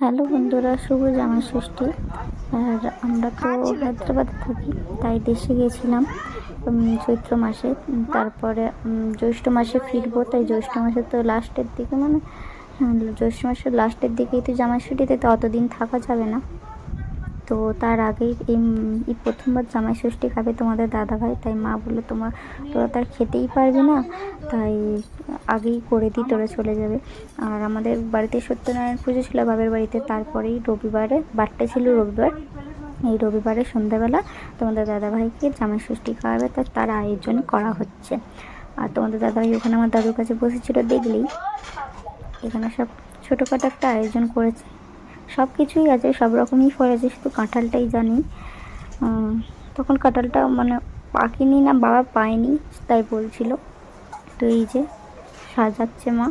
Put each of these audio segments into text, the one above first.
Hello বন্ধুরা শুভ জামা ষষ্ঠী আর আমরা তো হায়দ্রাবাদে থাকি তাই দেশে গিয়েছিলাম চৈত্র মাসে। তারপরে জ্যৈষ্ঠ মাসে ফিরবো তাই জ্যৈষ্ঠ মাসে তো লাস্টের দিকে মানে হ্যাঁ, জ্যৈষ্ঠ মাসের লাস্টের দিকেই তো জামা ষষ্ঠীতে তো অতদিন থাকা যাবে না। তো তার আগেই এই প্রথমবার জামাই ষষ্ঠী খাবে তোমাদের দাদা ভাই তাই মা বলল তোমার, তোরা তার খেতেই পারবি না, তাই আগেই করে দিই, তোরা চলে যাবে। আর আমাদের বাড়িতে সত্যনারায়ণ পুজো ছিল বাবার বাড়িতে, তারপরেই রবিবারে, বারটে ছিল রবিবার, এই রবিবারে সন্ধ্যাবেলা তোমাদের দাদাভাইকে জামাই ষষ্ঠী খাওয়াবে তার তার আয়োজন করা হচ্ছে। আর তোমাদের দাদাভাই ওখানে আমার দাদুর কাছে বসেছিল দেখলেই, এখানে সব ছোটোখাটো একটা আয়োজন করেছে। সব কিছুই আছে, সব রকমই ফল আছে, শুধু কাঁঠালটাই জানি। তখন কাঁঠালটা মানে পাকিনি না, বাবা পায়নি, তাই বলছিল। তো এই যে সাজাচ্ছে মা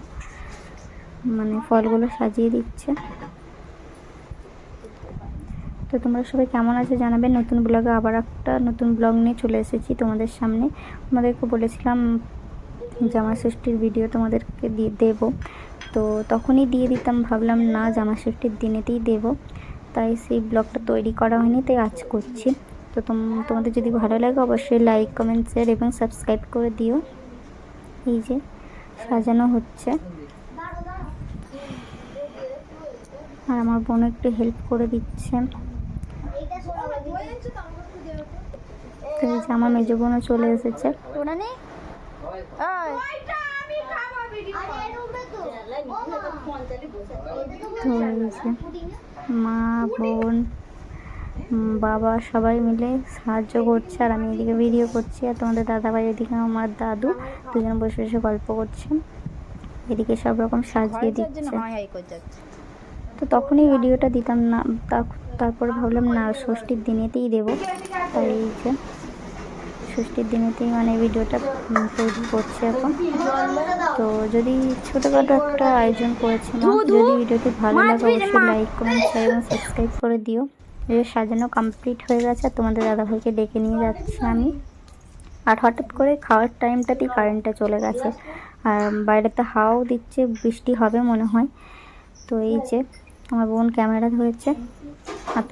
মানে ফলগুলো সাজিয়ে দিচ্ছে। তো তোমরা সবাই কেমন আছো জানাবে, নতুন ব্লগে আবার একটা নতুন ব্লগ নিয়ে চলে এসেছি তোমাদের সামনে। তোমাদেরকে বলেছিলাম জামা ষষ্ঠীর ভিডিও তোমাদেরকে দিয়ে দেবো। তো তখনই দিয়ে দিতাম, ভাবলাম না জামা ষষ্ঠীর দিনেতেই দেব। তাই সেই ব্লগটা তৈরি করা হয়নি, তাই আজ করছি। তো তোম- তোমাদের যদি ভালো লাগে অবশ্যই লাইক কমেন্ট শেয়ার এবং সাবস্ক্রাইব করে দিও। এই যে সাজানো হচ্ছে। আর আমার বোন একটু হেল্প করে দিচ্ছে। তো এই আমার মেজো বোনও চলে এসেছে। ওই। তো মা বোন বাবা সবাই মিলে সাহায্য করছে আর আমি এদিকে ভিডিও করছি আর তোমাদের দাদাভাই এদিকে আমার দাদু দুজন বসে বসে গল্প করছে। এদিকে সব রকম সাজিয়ে দিচ্ছে। তো তখনই ভিডিওটা দিতাম না তারপরে ভাবলাম না ষষ্ঠীর দিনেতেই দেবো। তাই এই যে ষষ্ঠীর দিনেতেই মানে ভিডিওটা করছি এখন। তো যদি ছোটোখাটো একটা আয়োজন করেছি যদি ভিডিওটি ভালো লাগে অবশ্যই লাইক কমেন্ট শেয়ার এবং সাবস্ক্রাইব করে দিও। সাজানো কমপ্লিট হয়ে গেছে আর তোমাদের দাদাভাইকে ডেকে নিয়ে যাচ্ছি আমি। আর হঠাৎ করে খাওয়ার টাইমটাতেই কারেন্টটা চলে গেছে। আর বাইরেতে হাওয়াও দিচ্ছে বৃষ্টি হবে মনে হয়। তো এই যে আমার বোন ক্যামেরা ধরেছে। আর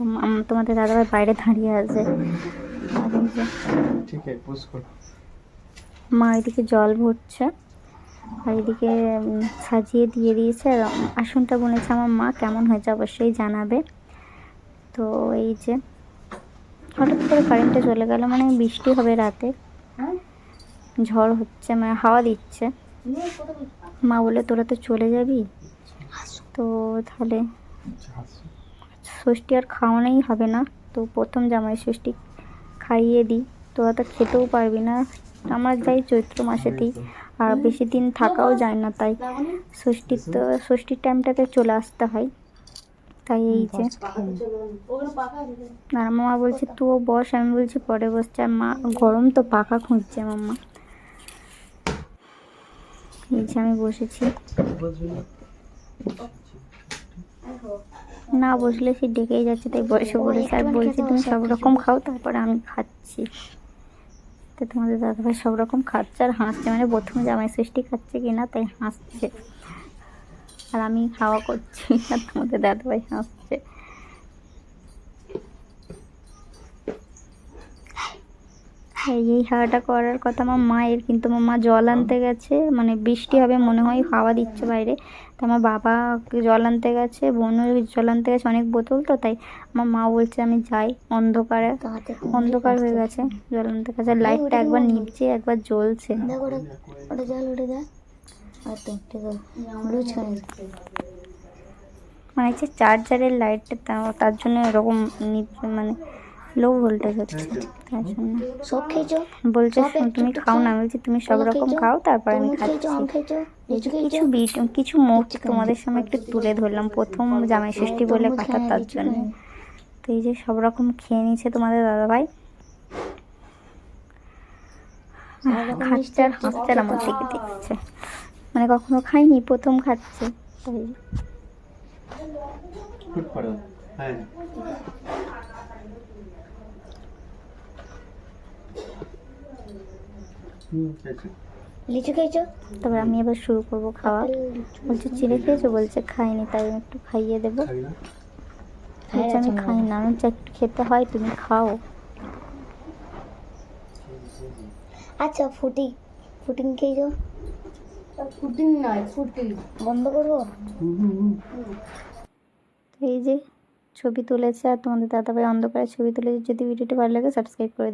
তোমাদের দাদাভাই বাইরে দাঁড়িয়ে আছে। ঠিক আছে মা এদিকে জল ভরছে আর এদিকে সাজিয়ে দিয়ে দিয়েছে আর আসনটা বলেছে আমার মা কেমন হয়েছে অবশ্যই জানাবে। তো এই যে হঠাৎ করে কারেন্টটা চলে গেল মানে বৃষ্টি হবে রাতে। ঝড় হচ্ছে মানে হাওয়া দিচ্ছে। মা বলে তোরা তো চলে যাবি? তো তাহলে আচ্ছা, ষষ্ঠী আর খাওয়ানোই হবে না। তো প্রথম জামাই ষষ্ঠী খাইয়ে দিই। তোরা তো খেতেও পারবি না। আমরা যাই চৈত্র মাসেতেই। আর বেশি দিন থাকাও যায় না তাই। ষষ্ঠীর তো, ষষ্ঠীর টাইমটাতে চলে আসতে হয়। তাই এই যে। আর মামা বলছে তুও বস। আমি বলছি, পরে বসছে। আর মা, গরম তো পাখা খুঁজছে মাম্মা। এই যে আমি বসেছি। না বসলে সে ডেকেই যাচ্ছে, তাই বয়সে বলেছে আর বলছি, তুমি সব রকম খাও, তারপরে আমি খাচ্ছি। তো তোমাদের দাদাভাই সব রকম খাচ্ছে আর হাসছে। মানে প্রথমে জামাই সৃষ্টি খাচ্ছে কি না তাই হাসছে। আর আমি খাওয়া করছি আর তোমাদের দাদাভাই হাসছে। এই হাওয়াটা করার কথা আমার মায়ের কিন্তু আমার মা জল আনতে গেছে মানে বৃষ্টি হবে মনে হয় হাওয়া দিচ্ছে বাইরে। তো আমার বাবা জল আনতে গেছে বোনও জল আনতে গেছে অনেক বোতল তো তাই আমার মা বলছে আমি যাই অন্ধকারে। অন্ধকার হয়ে গেছে জল আনতে গেছে আর লাইটটা একবার নিভছে একবার জ্বলছে। মানে হচ্ছে চার্জারের লাইটটা তার জন্য এরকম নিভছে মানে লো ভোল্টেজ হচ্ছে। তার জন্য। সব খেয়েছো? বলছে তুমি খাও না। বলছি তুমি সব রকম খাও তারপর আমি খাচ্ছি। কিছু বিট কিছু মুখ তোমাদের সামনে একটু তুলে ধরলাম। প্রথম জামাই ষষ্ঠী বলে কথা তার জন্য। তো এই যে সব রকম খেয়ে নিয়েছে তোমাদের দাদাভাই। খাচ্ছে আর হাসছে আর আমার দিকে দেখছে মানে কখনো খাইনি প্রথম খাচ্ছে। তাই फुट লিচু খেয়েছো? তারপর আমি এবার শুরু করব খাওয়া। বলছে চিড়ে খেয়েছো? বলছে খাইনি তাই আমি একটু খাইয়ে দেবো। বলছে আমি খাই না। আমি একটু খেতে হয় তুমি খাও। আচ্ছা ফুটি। ফুটিং খেয়েছো? ফুটিং নয় ফুটি। বন্ধ করব? এই যে ছবি তুলেছে আর তোমাদের দাদাভাই অন্ধকারে ছবি তুলেছে। যদি ভিডিওটি ভালো লাগে সাবস্ক্রাইব করে দিও।